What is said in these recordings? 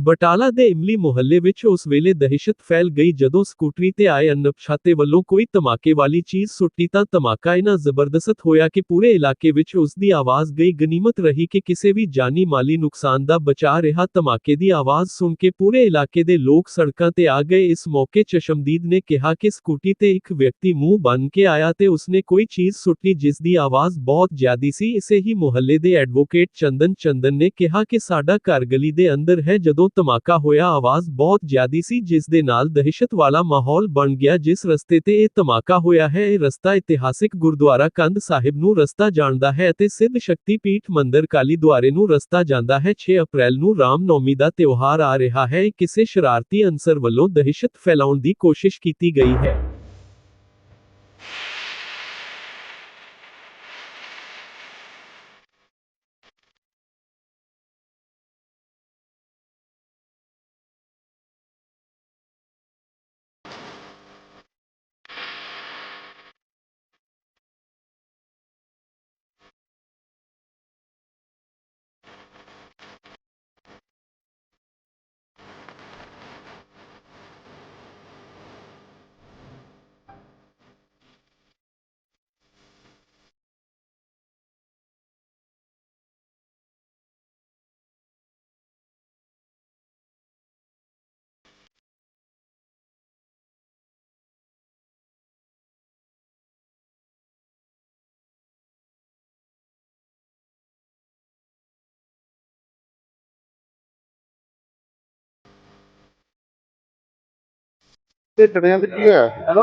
ਬਟਾਲਾ ਦੇ ਇਮਲੀ ਮੁਹੱਲੇ ਵਿੱਚ ਉਸ ਵੇਲੇ ਦਹਿਸ਼ਤ ਫੈਲ ਗਈ ਜਦੋਂ ਸਕੂਟਰੀ ਤੇ ਆਏ ਅਣਪਛਾਤੇ ਵੱਲੋਂ ਕੋਈ ਧਮਾਕੇ ਵਾਲੀ ਚੀਜ਼ ਸੁੱਟੀ ਤਾਂ ਧਮਾਕਾ ਇਨਾ ਜ਼ਬਰਦਸਤ ਹੋਇਆ ਕਿ ਪੂਰੇ ਇਲਾਕੇ ਵਿੱਚ ਉਸ ਦੀ ਆਵਾਜ਼ ਗਈ ਗਨੀਮਤ ਰਹੀ ਕਿ ਕਿਸੇ ਵੀ ਜਾਨੀ ਮਾਲੀ ਨੁਕਸਾਨ ਦਾ ਬਚਾ ਰਿਹਾ ਧਮਾਕੇ ਦੀ ਆਵਾਜ਼ ਸੁਣ ਕੇ ਪੂਰੇ ਇਲਾਕੇ ਦੇ ਲੋਕ ਸੜਕਾਂ ਤੇ ਆ ਗਏ। ਇਸ ਮੌਕੇ ਚਸ਼ਮਦੀਦ ਨੇ ਕਿਹਾ ਕਿ ਸਕੂਟੀ ਤੇ ਇੱਕ ਵਿਅਕਤੀ ਮੂੰਹ ਬੰਨ ਕੇ ਆਇਆ ਤੇ ਉਸਨੇ ਕੋਈ ਚੀਜ਼ ਸੁੱਟੀ ਜਿਸ ਦੀ ਆਵਾਜ਼ ਬਹੁਤ ਜ਼ਿਆਦੀ ਸੀ। ਇਸੇ ਹੀ ਮੁਹੱਲੇ ਦੇ ਐਡਵੋਕੇਟ ਚੰਦਨ ਚੰਦਨ ਨੇ ਕਿਹਾ ਕਿ ਸਾਡਾ ਘਰ ਗਲੀ ਦੇ ਅੰਦਰ ਹੈ ਜਦੋਂ ਧਮਾਕਾ ਹੋਇਆ, ਆਵਾਜ਼ ਬਹੁਤ ਜ਼ਿਆਦੀ ਸੀ, ਜਿਸ ਦੇ ਨਾਲ ਦਹਿਸ਼ਤ ਵਾਲਾ ਮਾਹੌਲ ਬਣ ਗਿਆ। ਜਿਸ ਰਸਤੇ ਤੇ ਇਹ ਧਮਾਕਾ ਹੋਇਆ ਹੈ, ਇਹ ਰਸਤਾ ਇਤਿਹਾਸਿਕ ਗੁਰਦੁਆਰਾ ਕੰਧ ਸਾਹਿਬ ਨੂੰ ਰਸਤਾ ਜਾਣਦਾ ਹੈ ਅਤੇ ਸਿੱਧ ਸ਼ਕਤੀ ਪੀਠ ਮੰਦਿਰ ਕਾਲੀ ਦੁਆਰੇ ਨੂੰ ਰਸਤਾ ਜਾਂਦਾ ਹੈ। 6 ਅਪ੍ਰੈਲ ਨੂੰ ਰਾਮ ਨੌਮੀ ਦਾ ਤਿਉਹਾਰ ਆ ਰਿਹਾ ਹੈ। ਕਿਸੇ ਸ਼ਰਾਰਤੀ ਅਨਸਰ ਵੱਲੋਂ ਦਹਿਸ਼ਤ ਫੈਲਾਉਣ ਦੀ ਕੋਸ਼ਿਸ਼ ਕੀਤੀ ਗਈ ਹੈ। ਤੇ ਡਰਿਆਂ ਤੇ ਕੀ ਹੋਇਆ? ਹੈਲੋ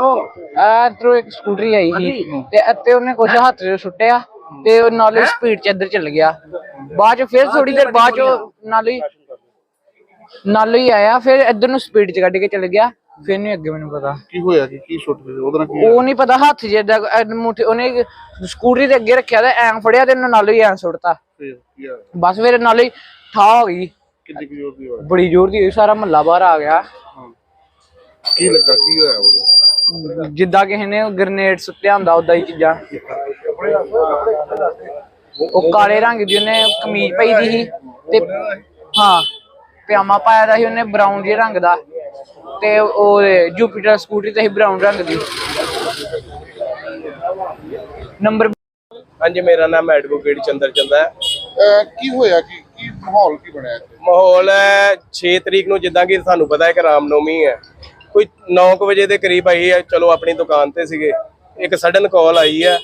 ਆ ਇਧਰੋਂ ਇੱਕ ਸਕੂਟਰੀ ਆਈ ਸੀ ਤੇ ਅਤੇ ਉਹਨੇ ਕੁਝ ਹੱਥ 'ਚ ਸੁੱਟਿਆ ਤੇ ਉਹ ਨਾਲੇ ਸਪੀਡ 'ਚ ਇੱਧਰ ਚੱਲ ਗਿਆ। ਬਾਅਦ 'ਚ ਫਿਰ ਥੋੜੀ ਦੇਰ ਬਾਅਦ 'ਚ ਉਹ ਨਾਲੇ ਹੀ ਨਾਲੇ ਹੀ ਆਇਆ ਫਿਰ ਇੱਧਰ ਨੂੰ ਸਪੀਡ 'ਚ ਕੱਢ ਕੇ ਚੱਲ ਗਿਆ ਫਿਰ ਨਹੀਂ ਅੱਗੇ ਮੈਨੂੰ ਪਤਾ। ਕੀ ਹੋਇਆ ਕੀ ਕੀ ਸੁੱਟ ਗਏ? ਉਹਦੇ ਨਾਲ ਕੀ ਉਹ ਨਹੀਂ ਪਤਾ ਹੱਥ ਜਿੱਦਾਂ ਮੁੱਠੀ ਉਹਨੇ ਸਕੂਟਰੀ ਦੇ ਅੱਗੇ ਰੱਖਿਆ ਤੇ ਐਂ ਫੜਿਆ ਤੇ ਉਹਨੇ ਨਾਲੇ ਹੀ ਐਂ ਸੁੱਟਤਾ। ਹੋਇਆ ਕੀ ਹੋਇਆ? ਬਸ ਫਿਰ ਨਾਲੇ ਹੀ ਠਾ ਹੋ ਗਈ। ਕਿੰਨੀ ਕੁ ਜ਼ੋਰ ਦੀ ਹੋਇਆ? ਬੜੀ ਜ਼ੋਰ ਦੀ ਹੋਈ ਸਾਰਾ ਮਹੱਲਾ ਬਾਹਰ ਆ ਗਿਆ। ਕੀ ਲੱਗਾ? ਕੀ ਹੋਇਆ ਉਹਦੇ ਜਿੱਦਾਂ ਕਿਸੇ ਨੇ ਗ੍ਰਨੇਡ ਸੁੱਟਿਆ ਹੁੰਦਾ ਉਦਾਂ ਹੀ ਚੀਜ਼ਾਂ। ਉਹ ਕਾਲੇ ਰੰਗ ਦੀ ਉਹਨੇ ਕਮੀਜ਼ ਪਾਈ ਦੀ ਸੀ ਤੇ ਹਾਂ ਪਜਾਮਾ ਪਾਇਆ ਦਾ ਸੀ ਉਹਨੇ ਬਰਾਊਨ ਜਿਹੇ ਰੰਗ ਦਾ ਤੇ ਉਹ ਜੁਪੀਟਰ ਸਕੂਟਰੀ ਤੇ ਸੀ ਬਰਾਊਨ ਰੰਗ ਦੀ। ਨੰਬਰ ਹਾਂਜੀ ਮੇਰਾ ਨਾਮ ਐਡਵੋਕੇਟ ਚੰਦਰ ਚੰਦਾ ਹੈ। ਅਹ ਕੀ ਹੋਇਆ? ਕੀ ਕੀ ਮਾਹੌਲ ਕੀ ਬਣਿਆ ਇੱਥੇ? ਮਾਹੌਲ ਹੈ 6 ਤਰੀਕ ਨੂੰ ਜਿੱਦਾਂ ਕਿ ਤੁਹਾਨੂੰ ਪਤਾ ਹੈ ਕਿ ਰਾਮਨੌਮੀ ਹੈ। ਕੋਈ 9 ਵਜੇ ਦੇ ਕਰੀਬ ਆਈ ਹੈ, ਚਲੋ ਆਪਣੀ ਦੁਕਾਨ ਤੇ ਸੀਗੇ। ਇੱਕ ਸਡਨ ਕਾਲ ਆਈ ਹੈ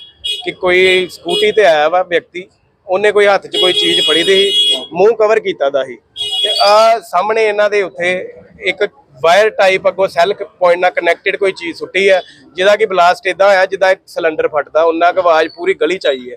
ਕਿ ਕੋਈ ਸਕੂਟੀ ਤੇ ਆਇਆ ਵਾ ਵਿਅਕਤੀ, ਉਹਨੇ ਕੋਈ ਹੱਥ 'ਚ ਕੋਈ ਚੀਜ਼ ਫੜੀ ਦੀ ਮੂੰਹ ਕਵਰ ਕੀਤਾ ਦਾ ਸੀ। ਤੇ ਆ ਸਾਹਮਣੇ ਇਹਨਾਂ ਦੇ ਉੱਥੇ ਇੱਕ ਵਾਇਰ ਟਾਈਪ ਅੱਗੋਂ ਸੈੱਲ ਪੁਆਇੰਟ ਨਾਲ ਕਨੈਕਟਡ ਕੋਈ ਚੀਜ਼ ਸੁੱਟੀ ਹੈ, ਜਿਹਦਾ ਕਿ ਬਲਾਸਟ ਇਦਾਂ ਹੋਇਆ ਜਿੱਦਾਂ ਇੱਕ ਸਿਲੰਡਰ ਫਟਦਾ, ਉਹਨਾਂ ਕੁ ਆਵਾਜ਼ ਪੂਰੀ ਗਲੀ ਚ ਆਈ ਹੈ।